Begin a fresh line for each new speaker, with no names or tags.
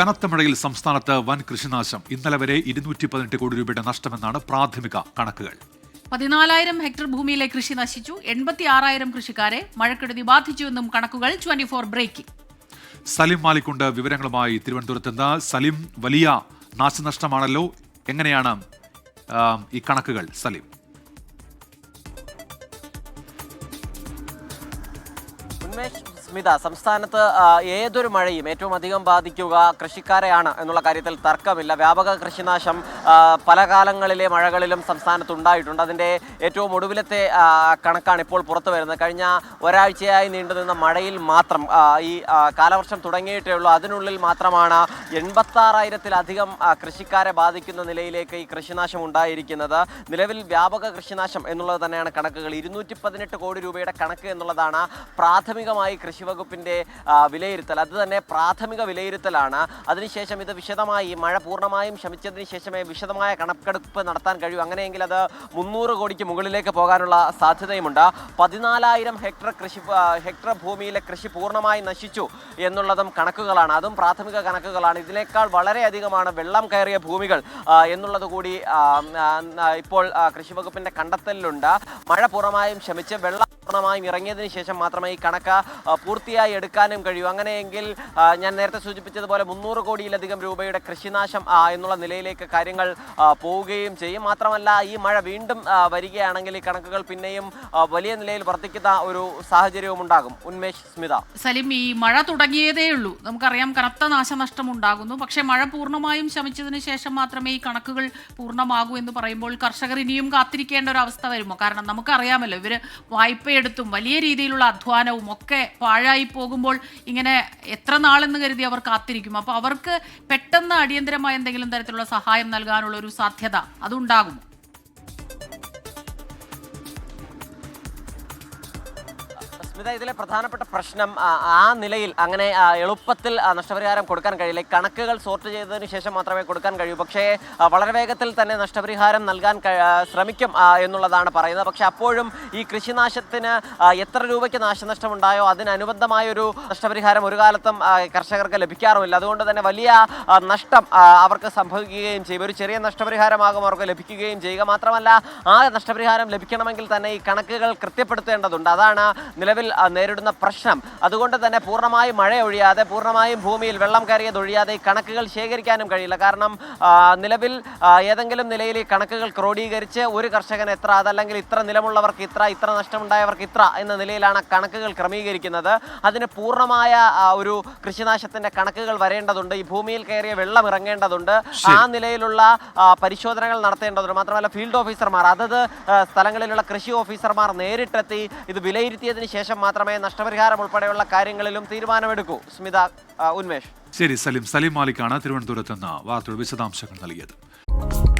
കനത്ത മഴയിൽ സംസ്ഥാനത്ത് വൻ കൃഷിനാശം. ഇന്നലെ വരെ ഇരുന്നൂറ്റി പതിനെട്ട് കോടി രൂപയുടെ നഷ്ടമെന്നാണ് പ്രാഥമിക കണക്കുകൾ.
പതിനാലായിരം ഹെക്ടർ ഭൂമിയിലെ കൃഷി നശിച്ചു. എൺപത്തി ആറായിരം കൃഷിക്കാരെ മഴക്കെടുതി ബാധിച്ചുവെന്നും കണക്കുകൾ ട്വന്റി ഫോർ ബ്രേക്കിംഗ്.
സലിം മാലിക്കുണ്ട് വിവരങ്ങളുമായി തിരുവനന്തപുരത്ത് നിന്ന്. സലിം വലിയ നാശനഷ്ടമാണല്ലോ. എങ്ങനെയാണ് ഈ കണക്കുകൾ സലിം?
ഉന്മേഷ് സ്മിത സംസ്ഥാനത്ത് ഏതൊരു മഴയും ഏറ്റവും അധികം ബാധിക്കുക കൃഷിക്കാരെയാണ് എന്നുള്ള കാര്യത്തിൽ തർക്കമില്ല. വ്യാപക കൃഷിനാശം പല കാലങ്ങളിലെ മഴകളിലും സംസ്ഥാനത്ത് ഉണ്ടായിട്ടുണ്ട് അതിന്റെ ഏറ്റവും ഒടുവിലത്തെ കണക്കാണ് ഇപ്പോൾ പുറത്തു വരുന്നത്. കഴിഞ്ഞ ഒരാഴ്ചയായി നീണ്ടുനിന്ന മഴയിൽ മാത്രം ഈ കാലവർഷം തുടങ്ങിയിട്ടേ ഉള്ളൂ. അതിനുള്ളിൽ മാത്രമാണ് എൺപത്താറായിരത്തിലധികം കൃഷിക്കാരെ ബാധിക്കുന്ന നിലയിലേക്ക് ഈ കൃഷിനാശം ഉണ്ടായിരിക്കുന്നത്. നിലവിൽ വ്യാപക കൃഷിനാശം എന്നുള്ളത് തന്നെയാണ് കണക്കുകൾ. ഇരുന്നൂറ്റി കോടി രൂപയുടെ കണക്ക് എന്നുള്ളതാണ് പ്രാഥമികമായി കൃഷി വകുപ്പിന്റെ ആ, വിലയിരുത്തൽ. അത് തന്നെ പ്രാഥമിക വിലയിരുത്തലാണ്. അതിനുശേഷം ഇത് വിശദമായി മഴ പൂർണമായും ശമിച്ചതിന് ശേഷമേ വിശദമായ കണക്കെടുപ്പ് നടത്താൻ കഴിയൂ. അങ്ങനെയെങ്കിൽ അത് മുന്നൂറ് കോടിക്ക് മുകളിലേക്ക് പോകാനുള്ള സാധ്യതയുമുണ്ട്. പതിനാലായിരം ഹെക്ടർ കൃഷി ഹെക്ടർ ഭൂമിയിലെ കൃഷി പൂർണമായി നശിച്ചു എന്നുള്ളതും കണക്കുകളാണ്. അതും പ്രാഥമിക കണക്കുകളാണ്. ഇതിനേക്കാൾ വളരെയധികമാണ് വെള്ളം കയറിയ ഭൂമികൾ എന്നുള്ളത് കൂടി ഇപ്പോൾ കൃഷിവകുപ്പിന്റെ കൃഷി വകുപ്പിന്റെ കണ്ടെത്തലിലുണ്ട്. മഴ പൂർണമായും ശമിച്ച് വെള്ളം പൂർണമായും ഇറങ്ങിയതിന് ശേഷം മാത്രമേ ഈ കണക്ക് പൂർത്തിയായി എടുക്കാനും കഴിയൂ. അങ്ങനെയെങ്കിൽ ഞാൻ നേരത്തെ സൂചിപ്പിച്ചതുപോലെ മുന്നൂറ് കോടിയിലധികം രൂപയുടെ കൃഷിനാശം എന്നുള്ള നിലയിലേക്ക് കാര്യങ്ങൾ പോവുകയും ചെയ്യും. മാത്രമല്ല ഈ മഴ വീണ്ടും വരികയാണെങ്കിൽ ഈ കണക്കുകൾ പിന്നെയും വലിയ നിലയിൽ വർദ്ധിക്കുന്ന ഒരു സാഹചര്യവും ഉണ്ടാകും. ഉന്മേഷ് സ്മിത.
സലിം ഈ മഴ തുടങ്ങിയതേ ഉള്ളൂ. നമുക്കറിയാം കനത്ത നാശനഷ്ടം ഉണ്ടാകുന്നു പക്ഷേ മഴ പൂർണമായും ശമിച്ചതിന് ശേഷം മാത്രമേ ഈ കണക്കുകൾ പൂർണമാകൂ എന്ന് പറയുമ്പോൾ കർഷകർ ഇനിയും കാത്തിരിക്കേണ്ട ഒരു അവസ്ഥ വരുമോ? കാരണം നമുക്കറിയാമല്ലോ ഇവർ വായ്പയെടുത്തും വലിയ രീതിയിലുള്ള അധ്വാനവും ഒക്കെ പാഴായി പോകുമ്പോൾ ഇങ്ങനെ എത്ര നാളെന്ന് കരുതി അവർ കാത്തിരിക്കും. അപ്പോൾ അവർക്ക് പെട്ടെന്ന് അടിയന്തരമായ എന്തെങ്കിലും തരത്തിലുള്ള സഹായം നൽകാനുള്ള ഒരു സാധ്യത അതുണ്ടാകുമോ?
സ്മിത ഇതിലെ പ്രധാനപ്പെട്ട പ്രശ്നം ആ, നിലയിൽ അങ്ങനെ എളുപ്പത്തിൽ നഷ്ടപരിഹാരം കൊടുക്കാൻ കഴിയില്ല. കണക്കുകൾ സോർട്ട് ചെയ്തതിന് ശേഷം മാത്രമേ കൊടുക്കാൻ കഴിയൂ. പക്ഷേ വളരെ വേഗത്തിൽ തന്നെ നഷ്ടപരിഹാരം നൽകാൻ ശ്രമിക്കും എന്നുള്ളതാണ് പറയുന്നത്. പക്ഷേ അപ്പോഴും ഈ കൃഷിനാശത്തിന് എത്ര രൂപയ്ക്ക് നാശനഷ്ടമുണ്ടായോ അതിനനുബന്ധമായ ഒരു നഷ്ടപരിഹാരം ഒരു കാലത്തും കർഷകർക്ക് ലഭിക്കാറുമില്ല. അതുകൊണ്ട് തന്നെ വലിയ നഷ്ടം അവർക്ക് സംഭവിക്കുകയും ചെയ്യും. ഒരു ചെറിയ നഷ്ടപരിഹാരമാകും അവർക്ക് ലഭിക്കുകയും ചെയ്യുക. മാത്രമല്ല ആ നഷ്ടപരിഹാരം ലഭിക്കണമെങ്കിൽ തന്നെ ഈ കണക്കുകൾ കൃത്യപ്പെടുത്തേണ്ടതുണ്ട്. അതാണ് നിലവിൽ നേരിടുന്ന പ്രശ്നം. അതുകൊണ്ട് തന്നെ പൂർണമായും മഴ ഒഴിയാതെ പൂർണമായും ഭൂമിയിൽ വെള്ളം കയറിയത് ഒഴിയാതെ ഈ കണക്കുകൾ ശേഖരിക്കാനും കഴിയില്ല. കാരണം നിലവിൽ ഏതെങ്കിലും നിലയിൽ ഈ കണക്കുകൾ ക്രോഡീകരിച്ച് ഒരു കർഷകൻ എത്ര അതല്ലെങ്കിൽ ഇത്ര നിലമുള്ളവർക്ക് ഇത്ര ഇത്ര നഷ്ടമുണ്ടായവർക്ക് ഇത്ര എന്ന നിലയിലാണ് കണക്കുകൾ ക്രമീകരിക്കുന്നത്. അതിന് പൂർണമായ ഒരു കൃഷിനാശത്തിന്റെ കണക്കുകൾ വരേണ്ടതുണ്ട്. ഈ ഭൂമിയിൽ കയറിയ വെള്ളം ഇറങ്ങേണ്ടതുണ്ട്. ആ നിലയിലുള്ള പരിശോധനകൾ നടത്തേണ്ടതുണ്ട്. മാത്രമല്ല ഫീൽഡ് ഓഫീസർമാർ അതത് സ്ഥലങ്ങളിലുള്ള കൃഷി ഓഫീസർമാർ നേരിട്ടെത്തി ഇത് വിലയിരുത്തിയതിന് ശേഷം മാത്രമേ നഷ്ടപരിഹാരം ഉൾപ്പെടെയുള്ള കാര്യങ്ങളിലും തീരുമാനമെടുക്കൂ. സ്മിത ഉന്മേഷ്.
ശരി സലിം. സലിം മാലിക്കാണ് തിരുവനന്തപുരത്ത് നിന്ന് വാർത്തയുടെ വിശദാംശങ്ങൾ നൽകിയത്.